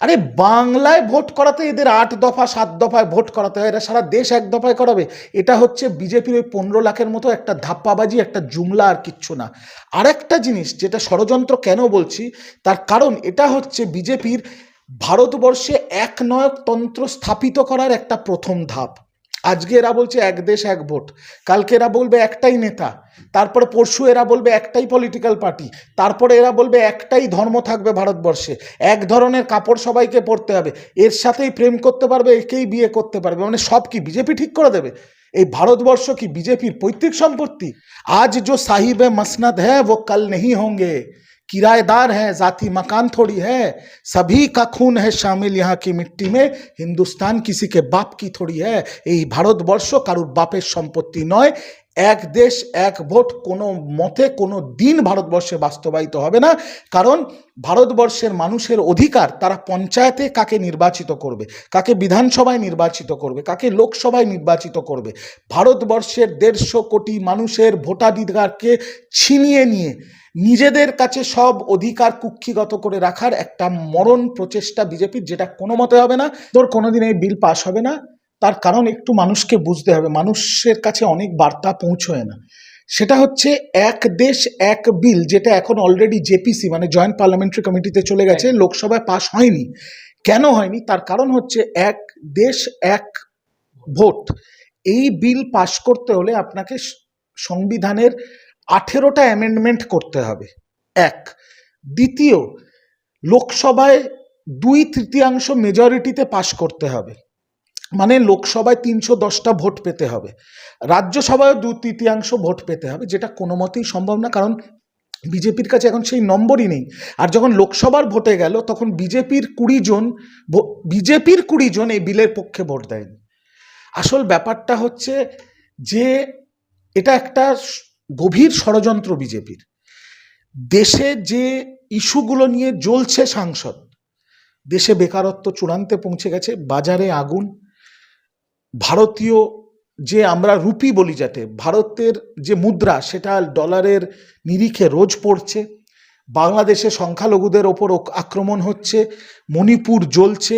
আরে বাংলায় ভোট করাতে এদের আট দফা, সাত দফায় ভোট করাতে হয়। এরা সারা দেশ এক দফায় করাবে। এটা হচ্ছে বিজেপির ওই পনেরো লাখের মতো একটা ধাপ্পাবাজি, একটা জুমলা আর কিচ্ছু না। আরেকটা জিনিস যেটা ষড়যন্ত্র কেন বলছি, তার কারণ এটা হচ্ছে বিজেপির ভারতবর্ষে একনয়কতন্ত্র স্থাপিত করার একটা প্রথম ধাপ। আজকে এরা বলছে এক দেশ এক ভোট কালকে এরা বলবে একটাই নেতা তারপরে পরশু এরা বলবে একটাই পলিটিক্যাল পার্টি তারপরে এরা বলবে একটাই ধর্ম থাকবে ভারতবর্ষে এক ধরনের কাপড় সবাইকে পরতে হবে এর সাথেই প্রেম করতে পারবে একেই বিয়ে করতে পারবে মানে সব কি বিজেপি ঠিক করে দেবে এই ভারতবর্ষ কি বিজেপির পৈতৃক সম্পত্তি আজ जो साहिब मसनद है वो कल नहीं होंगे किराएदार हैं जाति मकान थोड़ी है सभी का खून है शामिल यहाँ की मिट्टी में হিন্দুস্তান किसी के बाप की थोड़ी है এই ভারতবর্ষ কারুর বাপের সম্পত্তি নয় এক দেশ, এক ভোট, কোনো মতে কোনো দিন ভারতবর্ষে বাস্তবায়িত হবে না। কারণ ভারতবর্ষের মানুষের অধিকার তারা পঞ্চায়েতে কাকে নির্বাচিত করবে? কাকে বিধানসভায় নির্বাচিত করবে? কাকে লোকসভায় নির্বাচিত করবে? ভারতবর্ষের দেড়শো কোটি মানুষের ভোটাধিকারকে ছিনিয়ে নিয়ে নিজেদের কাছে সব অধিকার কুক্ষিগত করে রাখার একটা মরণ প্রচেষ্টা বিজেপির, যেটা কোনো মতে হবে না। তোর কোনোদিন এই বিল পাশ হবে না। তার কারণ একটু মানুষকে বুঝতে হবে। মানুষের কাছে অনেক বার্তা পৌঁছয় না। সেটা হচ্ছে এক দেশ এক বিল যেটা এখন অলরেডি জেপিসি মানে জয়েন্ট পার্লামেন্টারি কমিটিতে চলে গেছে লোকসভায় পাশ হয়নি। কেন হয়নি? তার কারণ হচ্ছে এক দেশ এক ভোট। এই বিল পাশ করতে হলে আপনাকে সংবিধানের আঠেরোটা অ্যামেন্ডমেন্ট করতে হবে। এক। দ্বিতীয় লোকসভায় দুই তৃতীয়াংশ মেজরিটিতে পাশ করতে হবে। মানে লোকসভায় তিনশো দশটা ভোট পেতে হবে। রাজ্যসভায় দু তৃতীয়াংশ ভোট পেতে হবে, যেটা কোনো মতেই সম্ভব না, কারণ বিজেপির কাছে এখন সেই নম্বরই নেই। আর যখন লোকসভার ভোটে গেল, তখন বিজেপির কুড়ি জন বিজেপির কুড়ি জন এই বিলের পক্ষে ভোট দেয়নি। আসল ব্যাপারটা হচ্ছে যে, এটা একটা গভীর ষড়যন্ত্র বিজেপির। দেশে যে ইস্যুগুলো নিয়ে জ্বলছে সাংসদ, দেশে বেকারত্ব চূড়ান্তে পৌঁছে গেছে, বাজারে আগুন ভারতীয় যে আমরা রুপি বলি যাতে ভারতের যে মুদ্রা সেটা ডলারের নিরিখে রোজ পড়ছে, বাংলাদেশে সংখ্যালঘুদের ওপর আক্রমণ হচ্ছে, মণিপুর জ্বলছে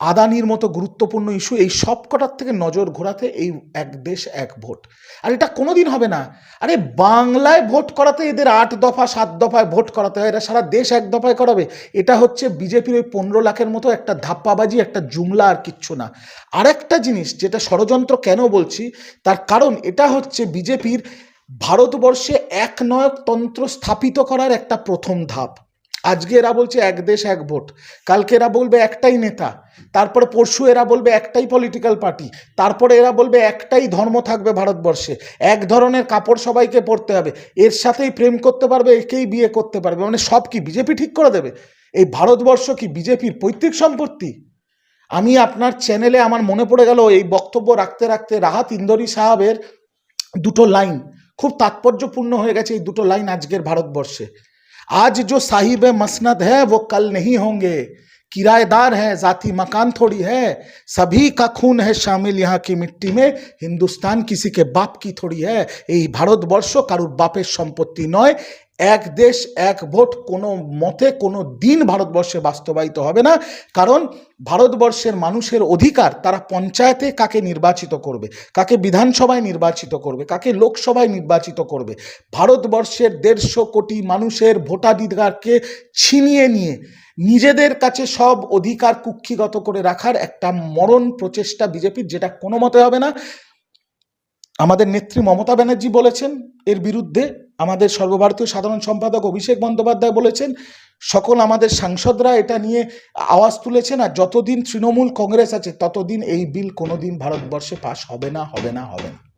আদানির মতো গুরুত্বপূর্ণ ইস্যু এই সব কটার থেকে নজর ঘোরাতে এই এক দেশ এক ভোট। আর এটা কোনোদিন হবে না। আরে বাংলায় ভোট করাতে এদের আট দফা, সাত দফায় ভোট করাতে হয়। এরা সারা দেশ এক দফায় করাবে। এটা হচ্ছে বিজেপির ওই পনেরো লাখের মতো একটা ধাপ্পাবাজি, একটা জুমলা আর কিচ্ছু না। আরেকটা জিনিস যেটা ষড়যন্ত্র কেন বলছি, তার কারণ এটা হচ্ছে বিজেপির ভারতবর্ষে একনয়কতন্ত্র স্থাপিত করার একটা প্রথম ধাপ। আজকে এরা বলছে এক দেশ, এক ভোট। কালকে এরা বলবে একটাই নেতা। তারপরে পরশু এরা বলবে একটাই পলিটিক্যাল পার্টি তারপরে এরা বলবে একটাই ধর্ম থাকবে ভারতবর্ষে। এক ধরনের কাপড় সবাইকে পরতে হবে। এর সাথেই প্রেম করতে পারবে, একেই বিয়ে করতে পারবে। মানে সব কি বিজেপি ঠিক করে দেবে? এই ভারতবর্ষ কি বিজেপির পৈতৃক সম্পত্তি? আমি আপনার চ্যানেলে আমার মনে পড়ে গেল এই বক্তব্য রাখতে রাখতে রাহাত ইন্দরি সাহাবের দুটো লাইন খুব তাৎপর্যপূর্ণ হয়ে গেছে এই দুটো লাইন আজকের ভারতবর্ষে। आज जो साहिब मसनद है वो कल नहीं होंगे। किराएदार हैं जाति मकान थोड़ी है सभी का खून है शामिल यहाँ की मिट्टी में हिंदुस्तान किसी के बाप की थोड़ी है এই ভারতবর্ষ কারুর বাপের সম্পত্তি নয় এক দেশ এক ভোট কোনো মতে কোনো দিন ভারতবর্ষে বাস্তবায়িত হবে না কারণ ভারতবর্ষের মানুষের অধিকার তারা পঞ্চায়েতে কাকে নির্বাচিত করবে কাকে বিধানসভায় নির্বাচিত করবে কাকে লোকসভায় নির্বাচিত করবে ভারতবর্ষের দেড়শো কোটি মানুষের ভোটাধিকারকে ছিনিয়ে নিয়ে নিজেদের কাছে সব অধিকার কুক্ষিগত করে রাখার একটা মরণ প্রচেষ্টা বিজেপির, যেটা কোনো মতে হবে না। আমাদের নেত্রী মমতা ব্যানার্জি বলেছেন, এর বিরুদ্ধে আমাদের সর্বভারতীয় সাধারণ সম্পাদক অভিষেক বন্দ্যোপাধ্যায় বলেছেন, সকল আমাদের সাংসদরা এটা নিয়ে আওয়াজ তুলেছেন, আর যতদিন তৃণমূল কংগ্রেস আছে, ততদিন এই বিল কোনোদিন ভারতবর্ষে পাশ হবে না হবে না হবে না।